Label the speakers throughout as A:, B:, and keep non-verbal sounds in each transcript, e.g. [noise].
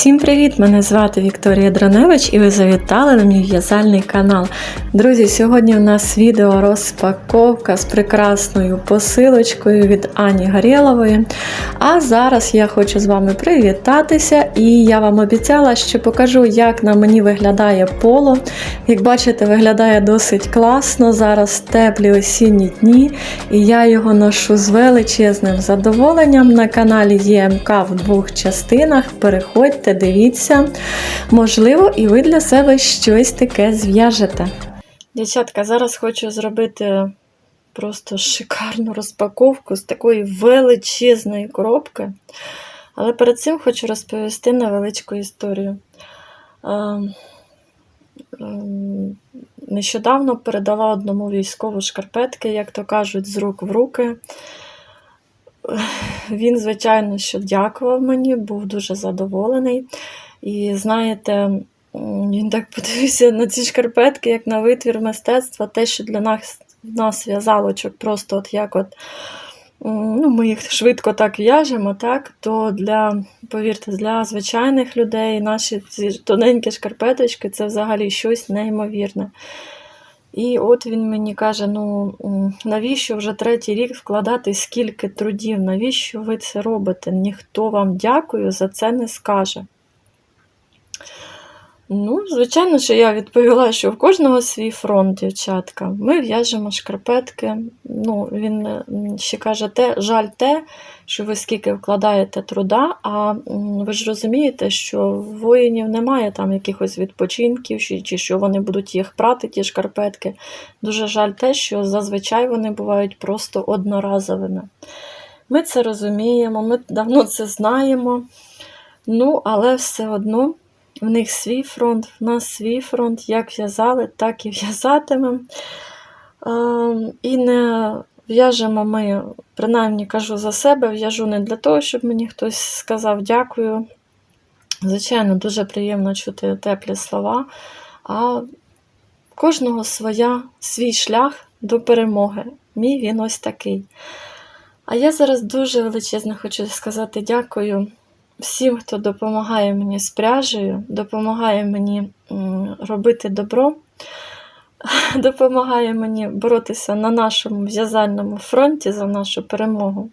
A: Всім привіт! Мене звати Вікторія Дроневич і ви завітали на мій в'язальний канал. Друзі, сьогодні у нас відео розпаковка з прекрасною посилочкою від Ані Гарєлової. А зараз я хочу з вами привітатися, і я вам обіцяла, що покажу, як на мені виглядає поло. Як бачите, виглядає досить класно. Зараз теплі осінні дні, і я його ношу з величезним задоволенням. На каналі ЄМК в двох частинах. Переходьте, дивіться. Можливо, і ви для себе щось таке зв'яжете. Дівчатка, зараз хочу зробити просто шикарну розпаковку з такої величезної коробки. Але перед цим хочу розповісти невеличку історію. Е, ем, Нещодавно передала одному військову шкарпетки, як то кажуть, з рук в руки. Він, звичайно, що дякував мені, був дуже задоволений. І знаєте, він так подивився на ці шкарпетки, як на витвір мистецтва, те, що для нас, нас в'язалочок, просто от як от. Ну, ми їх швидко так в'яжемо, так, то для, повірте, для звичайних людей наші ці тоненькі шкарпеточки це взагалі щось неймовірне. І от він мені каже: ну навіщо вже третій рік вкладати скільки трудів? Навіщо ви це робите? Ніхто вам дякую за це не скаже. Ну, звичайно, що я відповіла, що в кожного свій фронт, дівчатка. Ми в'яжемо шкарпетки. Ну, він ще каже, те, жаль те, що ви скільки вкладаєте труда, а ви ж розумієте, що воїнів немає там якихось відпочинків, чи, чи що вони будуть їх прати, ті шкарпетки. Дуже жаль те, що зазвичай вони бувають просто одноразовими. Ми це розуміємо, ми давно це знаємо. Ну, але все одно в них свій фронт, в нас свій фронт. Як в'язали, так і в'язатимемо. Ем, І не в'яжемо ми, принаймні кажу за себе, в'яжу не для того, щоб мені хтось сказав дякую. Звичайно, дуже приємно чути теплі слова. А кожного своя, свій шлях до перемоги. Мій він ось такий. А я зараз дуже величезно хочу сказати дякую всім, хто допомагає мені з пряжею, допомагає мені робити добро, [laughs] допомагає мені боротися на нашому в'язальному фронті за нашу перемогу.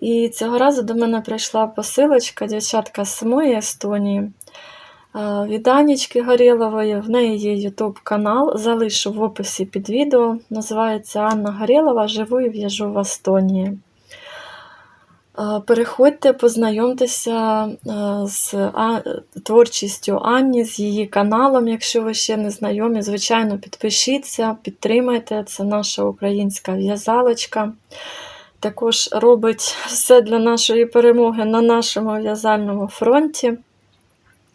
A: І цього разу до мене прийшла посилочка дівчатка з самої Естонії. Від Анічки Горєлової, в неї є YouTube канал, залишу в описі під відео. Називається Анна Горєлова Живу і в'яжу в Естонії. Переходьте, познайомтеся з творчістю Анні, з її каналом, якщо ви ще не знайомі. Звичайно, підпишіться, підтримайте. Це наша українська в'язалочка. Також робить все для нашої перемоги на нашому в'язальному фронті,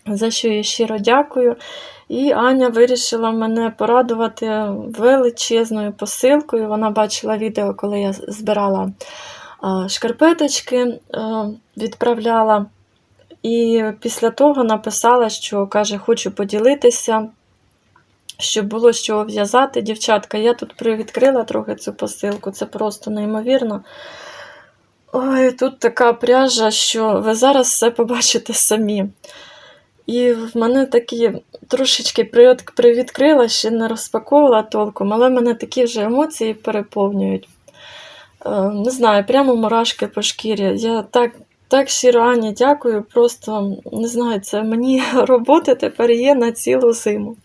A: за що я щиро дякую. І Аня вирішила мене порадувати величезною посилкою. Вона бачила відео, коли я збирала шкарпеточки, е, відправляла. І після того написала, що каже, хочу поділитися, щоб було чого в'язати. Дівчатка, я тут привідкрила трохи цю посилку, це просто неймовірно. Ой, тут така пряжа, що ви зараз все побачите самі. І в мене такі трошечки привідкрила, ще не розпаковувала толком, але мене такі вже емоції переповнюють. Е, Не знаю, прямо мурашки по шкірі. Я так, так щиро Ані дякую. Просто не знаю, це мені [laughs] роботи тепер є на цілу зиму.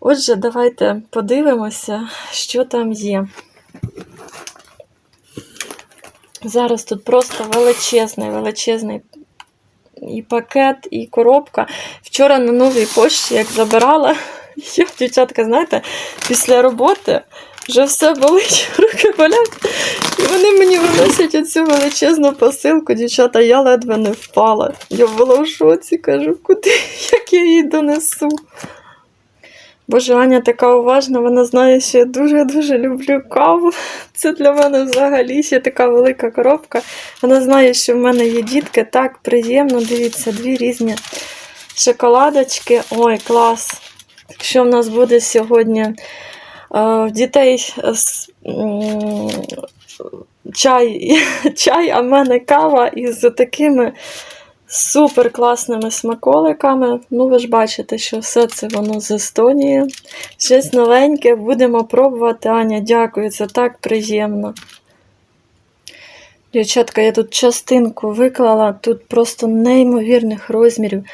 A: Отже, давайте подивимося, що там є. Зараз тут просто величезний, величезний і пакет, і коробка. Вчора на новій пошті, як забирала, [laughs] я, дівчатка, знаєте, після роботи вже все болить, руки болять. І вони мені виносять оцю величезну посилку, дівчата, я ледве не впала. Я була в шоці, кажу, куди, як я її донесу. Боже, Аня така уважна, вона знає, що я дуже-дуже люблю каву. Це для мене взагалі ще така велика коробка. Вона знає, що в мене є дітки. Так, приємно. Дивіться, дві різні шоколадочки. Ой, клас! Що в нас буде сьогодні? В дітей е, чай, [laughs] чай, а в мене кава із такими супер класними смаколиками. Ну, ви ж бачите, що все це воно з Естонії. Щось новеньке будемо пробувати. Аня, дякую, це так приємно. Дівчатка, я тут частинку виклала, тут просто неймовірних розмірів.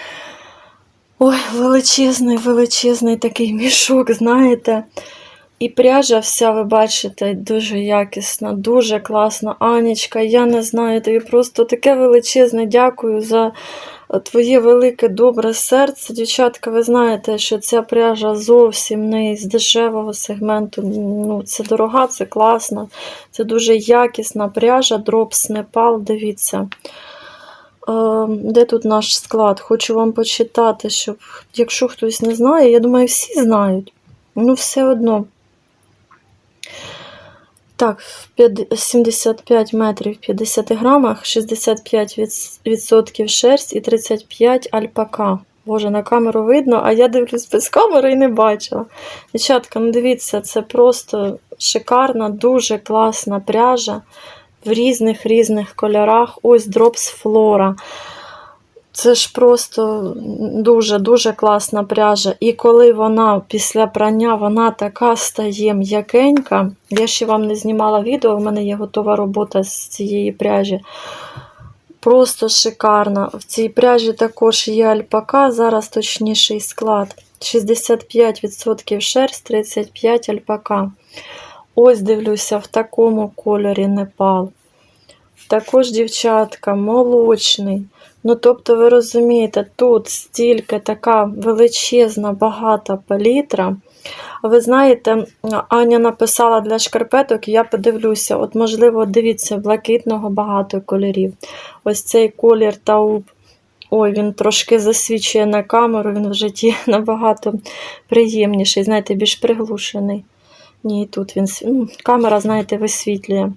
A: Ой, величезний, величезний такий мішок, знаєте. І пряжа вся, ви бачите, дуже якісна, дуже класна. Анічка, я не знаю, тобі просто таке величезне дякую за твоє велике добре серце. Дівчатка, ви знаєте, що ця пряжа зовсім не з дешевого сегменту. Ну, Це дорога, це класна, це дуже якісна пряжа, Drops Nepal, дивіться. Е, Де тут наш склад? Хочу вам почитати, щоб, якщо хтось не знає, я думаю, всі знають. Ну, все одно. Так, 75 метрів в 50 грамах, 65% шерсть і 35 альпака. Боже, на камеру видно, а я дивлюсь без камери і не бачила. Дівчатка, ну дивіться, це просто шикарна, дуже класна пряжа в різних різних кольорах. Ось Drops Flora. Це ж просто дуже-дуже класна пряжа. І коли вона після прання вона така стає м'якенька. Я ще вам не знімала відео, в мене є готова робота з цієї пряжі. Просто шикарна. В цій пряжі також є альпака, зараз точніший склад. 65% шерсть, 35 альпака. Ось дивлюся, в такому кольорі Непал. Також, дівчатка, молочний. Ну, тобто, ви розумієте, тут стільки така величезна, багата палітра. Ви знаєте, Аня написала для шкарпеток, я подивлюся, от, можливо, дивіться, блакитного багато кольорів. Ось цей колір тауп. Ой, він трошки засвічує на камеру, він в житті [laughs] набагато приємніший, знаєте, більш приглушений. Ні, тут він ну, камера, знаєте, висвітлює.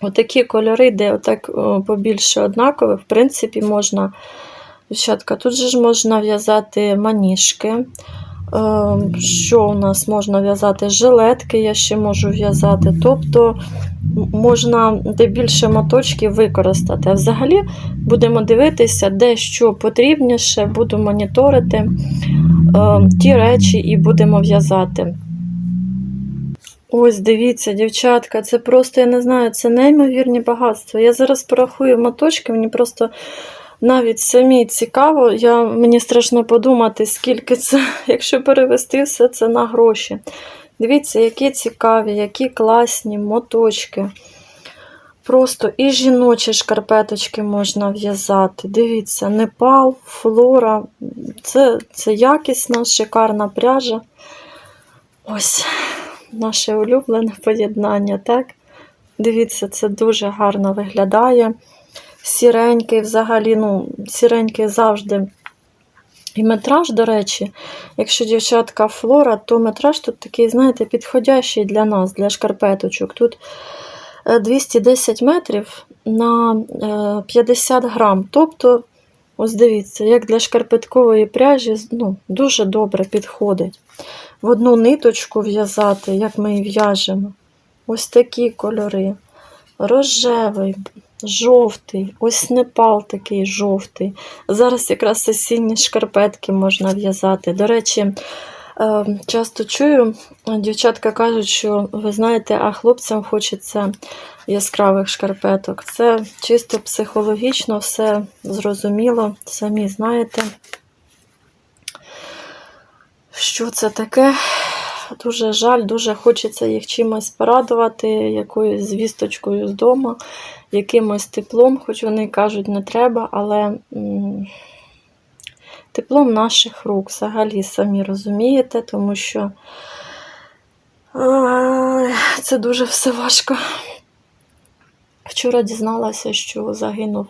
A: Отакі кольори, де отак побільше однакових, в принципі, можна. Дівчатка, тут же ж можна в'язати маніжки. Е, Що у нас можна в'язати? Жилетки я ще можу в'язати. Тобто можна де більше моточків використати. А взагалі будемо дивитися, де що потрібніше, буду моніторити е, ті речі і будемо в'язати. Ось, дивіться, дівчатка, це просто, я не знаю, це неймовірні багатства. Я зараз порахую моточки, мені просто навіть самі цікаво, я, мені страшно подумати, скільки це, [laughs] якщо перевести все це на гроші. Дивіться, які цікаві, які класні моточки. Просто і жіночі шкарпеточки можна в'язати. Дивіться, Непал, флора. Це, це якісна, шикарна пряжа. Ось наше улюблене поєднання, так? Дивіться, це дуже гарно виглядає. Сіренький взагалі, ну, сіренький завжди. І метраж, до речі, якщо дівчатка флора, то метраж тут такий, знаєте, підходящий для нас, для шкарпеточок. Тут е, 210 метрів на е, 50 грам. Тобто, ось дивіться, як для шкарпеткової пряжі ну, дуже добре підходить в одну ниточку в'язати, як ми і в'яжемо. Ось такі кольори. Рожевий, жовтий, ось непал такий жовтий. Зараз якраз осінні шкарпетки можна в'язати. До речі, часто чую, дівчатка кажуть, що ви знаєте, а хлопцям хочеться яскравих шкарпеток. Це чисто психологічно, все зрозуміло, самі знаєте. Що це таке? Дуже жаль, дуже хочеться їх чимось порадувати, якоюсь звісточкою з дому, якимось теплом, хоч вони кажуть, не треба, але теплом наших рук взагалі самі розумієте, тому що це дуже все важко. Вчора дізналася, що загинув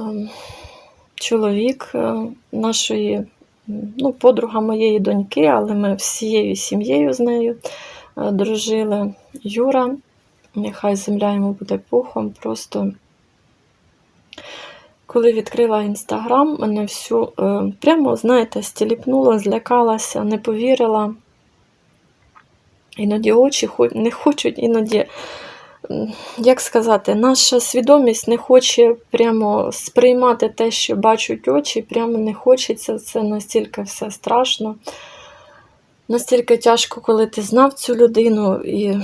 A: ем, чоловік е, нашої ну, подруга моєї доньки, але ми всією сім'єю з нею е, дружили. Юра, нехай земля йому буде пухом. Просто коли відкрила інстаграм, мене всю е, прямо, знаєте, стіліпнула, злякалася, не повірила. Іноді очі не хочуть, іноді як сказати, наша свідомість не хоче прямо сприймати те, що бачать очі, прямо не хочеться. Це настільки все страшно. Настільки тяжко, коли ти знав цю людину, і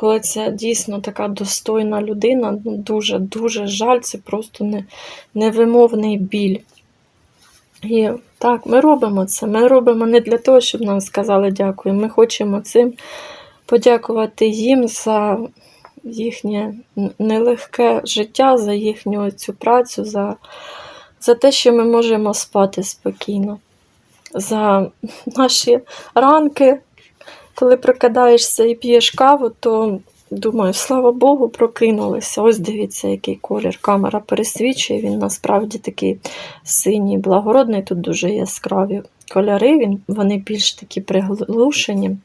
A: коли це дійсно така достойна людина, ну, дуже, дуже жаль, це просто не, невимовний біль. І так, ми робимо це. Ми робимо не для того, щоб нам сказали дякую. Ми хочемо цим подякувати їм за їхнє нелегке життя, за їхню цю працю, за, за те, що ми можемо спати спокійно, за наші ранки, коли прокидаєшся і п'єш каву, то думаю, слава Богу, прокинулися. Ось дивіться, який колір. Камера пересвічує, він насправді такий синій, благородний, тут дуже яскраві кольори, він, вони більш такі приглушені.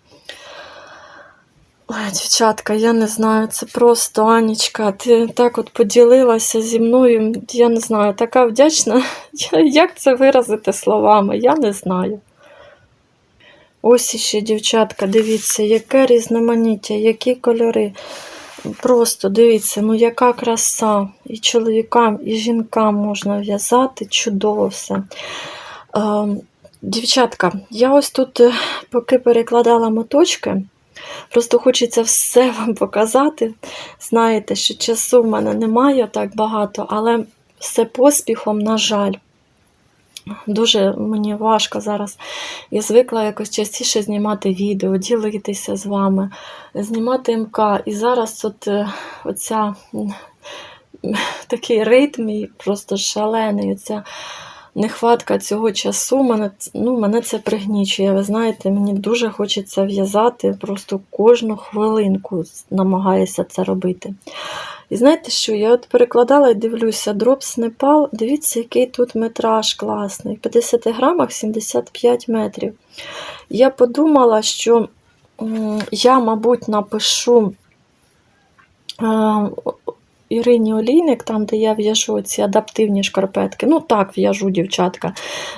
A: Ой, дівчатка, я не знаю, це просто Анічка. Ти так от поділилася зі мною. Я не знаю, така вдячна. [laughs] Як це виразити словами? Я не знаю. Ось іще, дівчатка, дивіться, яке різноманіття, які кольори. Просто дивіться, ну яка краса. І чоловікам, і жінкам можна в'язати, чудово все. Ем, Дівчатка, я ось тут, е, поки перекладала моточки, просто хочеться все [laughs] вам показати. Знаєте, що часу в мене немає так багато, але все поспіхом, на жаль. Дуже мені важко зараз. Я звикла якось частіше знімати відео, ділитися з вами, знімати МК. І зараз от е, оця такий ритм і просто шалений. Оця нехватка цього часу мене, ну, мене це пригнічує. Ви знаєте, мені дуже хочеться в'язати просто кожну хвилинку намагаюся це робити. І знаєте що? Я от перекладала і дивлюся, дроп Непал. Дивіться, який тут метраж класний. В 50 грамах 75 метрів. Я подумала, що я, мабуть, напишу е, Ірині Олійник, там, де я в'яжу ці адаптивні шкарпетки. Ну так, в'яжу дівчатка.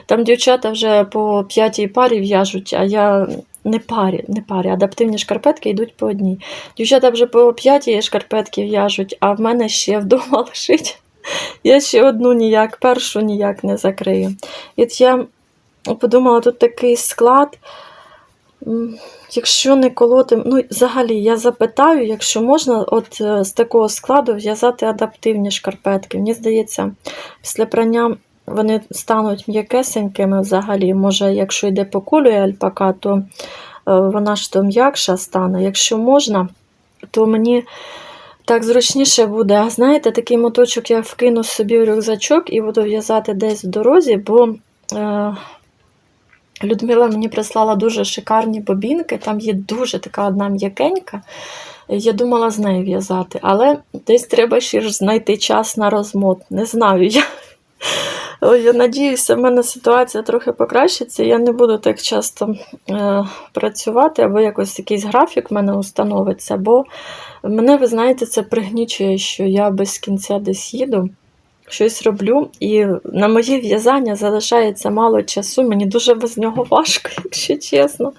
A: Там дівчата вже по п'ятій парі в'яжуть, а я не парі, не парі, адаптивні шкарпетки йдуть по одній. Дівчата вже по п'ятій шкарпетки в'яжуть, а в мене ще вдома [laughs] лежить. Я ще одну ніяк, першу ніяк не закрию. І я подумала, тут такий склад. Якщо не колоти, ну взагалі я запитаю, якщо можна, от е, з такого складу в'язати адаптивні шкарпетки. Мені здається, після прання вони стануть м'якесенькими взагалі. Може, якщо йде по кольору альпака, то е, вона ж то м'якша стане. Якщо можна, то мені так зручніше буде. А знаєте, такий моточок я вкину собі в рюкзачок і буду в'язати десь в дорозі, бо. Е, Людмила мені прислала дуже шикарні бобінки, там є дуже така одна м'якенька. Я думала з нею в'язати, але десь треба ще ж знайти час на розмот. Не знаю. Я, я надіюся, в мене ситуація трохи покращиться. Я не буду так часто е, працювати, або якось якийсь графік в мене установиться, бо мене, ви знаєте, це пригнічує, що я без кінця десь їду щось роблю, і на моє в'язання залишається мало часу. Мені дуже без нього важко, [laughs] якщо чесно.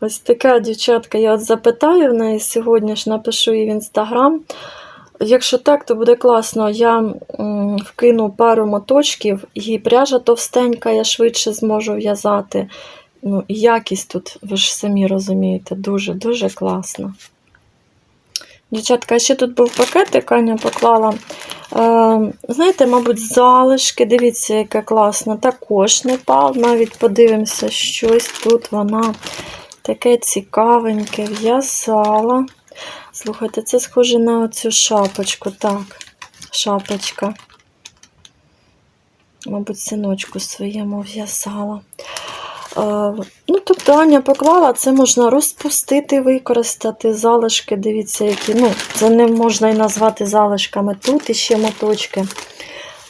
A: Ось така дівчатка, я от запитаю в неї сьогодні ж напишу їй в інстаграм. Якщо так, то буде класно. Я вкину пару моточків, і пряжа товстенька, я швидше зможу в'язати. Ну, якість тут, ви ж самі розумієте, дуже-дуже класно. Дівчатка, ще тут був пакетик, Аня поклала. Е, знаєте, мабуть, залишки. Дивіться, яка класна. Також не пал. Навіть подивимося, щось тут вона таке цікавеньке в'язала. Слухайте, це схоже на оцю шапочку. Так, шапочка. Мабуть, синочку своєму в'язала. Е, ну, тобто Аня поклала, це можна розпустити, використати залишки. Дивіться, які. Ну, це не можна і назвати залишками. Тут іще моточки.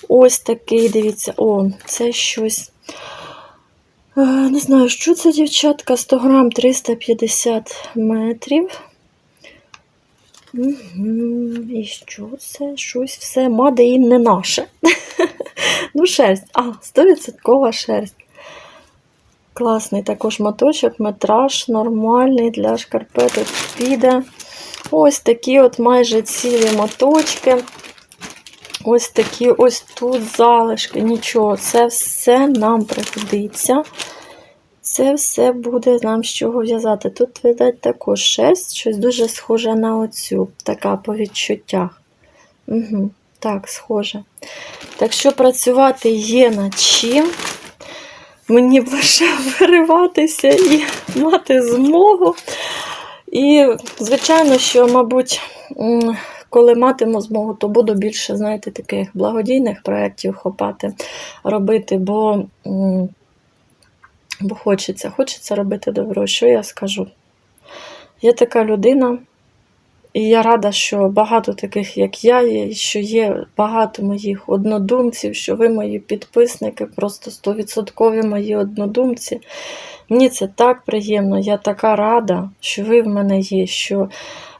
A: Ось такий, дивіться, о, це щось. Е, Не знаю, що це, дівчатка, 100 грам 350 метрів. Мгм, І що це? Щось все маде і не наше. [laughs] ну, шерсть. А, 100% шерсть. Класний також моточок, метраж нормальний для шкарпеток піде. Ось такі от майже цілі моточки. Ось такі ось тут залишки. Нічого, це все нам пригодиться. Це все буде нам з чого в'язати. Тут, видать, також шерсть, щось дуже схоже на оцю, така по відчуттях. Угу, Так, схоже. Так що працювати є над чим. Мені б лише [laughs] вириватися і мати змогу. І, звичайно, що, мабуть, коли матиму змогу, то буду більше, знаєте, таких благодійних проєктів хопати, робити, бо, бо хочеться, хочеться робити добро. Що я скажу? Я така людина, і я рада, що багато таких, як я, є, що є багато моїх однодумців, що ви мої підписники, просто стовідсоткові мої однодумці. Мені це так приємно, я така рада, що ви в мене є, що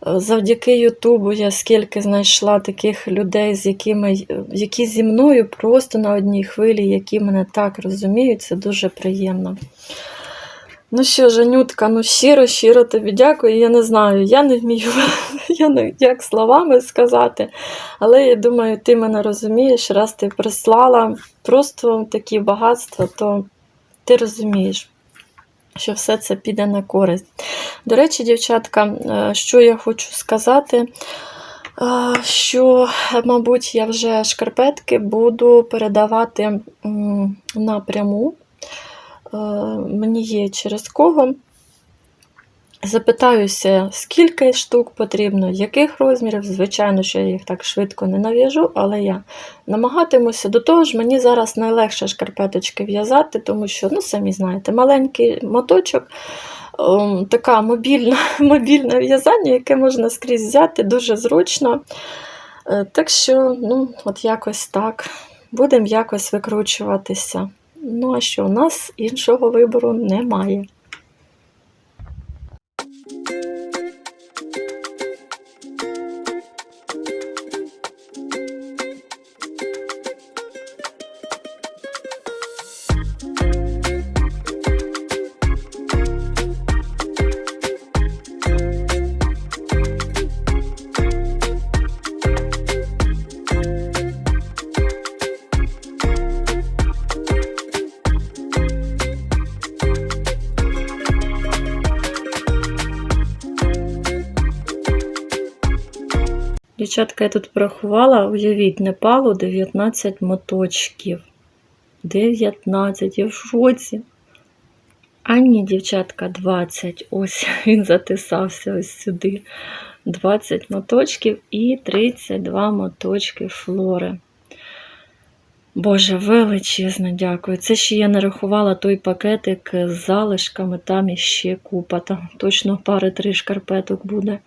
A: е, завдяки Ютубу я скільки знайшла таких людей, з якими, е, які зі мною просто на одній хвилі, які мене так розуміють, це дуже приємно. Ну що, Жанютка, ну щиро, щиро тобі дякую. Я не знаю, я не вмію [laughs] я не, як словами сказати, але я думаю, ти мене розумієш, раз ти прислала просто такі багатства, то ти розумієш, що все це піде на користь. До речі, дівчатка, е, що я хочу сказати, е, що, мабуть, я вже шкарпетки буду передавати напряму. Е, Мені є через кого. Запитаюся, скільки штук потрібно, яких розмірів. Звичайно, що я їх так швидко не нав'яжу, але я намагатимуся. До того ж, мені зараз найлегше шкарпеточки в'язати, тому що, ну, самі знаєте, маленький моточок, ем, така мобільна, [laughs] мобільне в'язання, яке можна скрізь взяти, дуже зручно. Е, Так що, ну, от якось так. Будемо якось викручуватися. Ну, а що, у нас іншого вибору немає. Дівчатка, я тут порахувала, уявіть, Непалу 19 моточків. 19, я в шоці. А ні, дівчатка, 20. Ось [laughs] він затисався ось сюди. 20 моточків і 32 моточки флори. Боже, величезно дякую. Це ще я не рахувала той пакетик з залишками, там іще купа. Там точно пари три шкарпеток буде.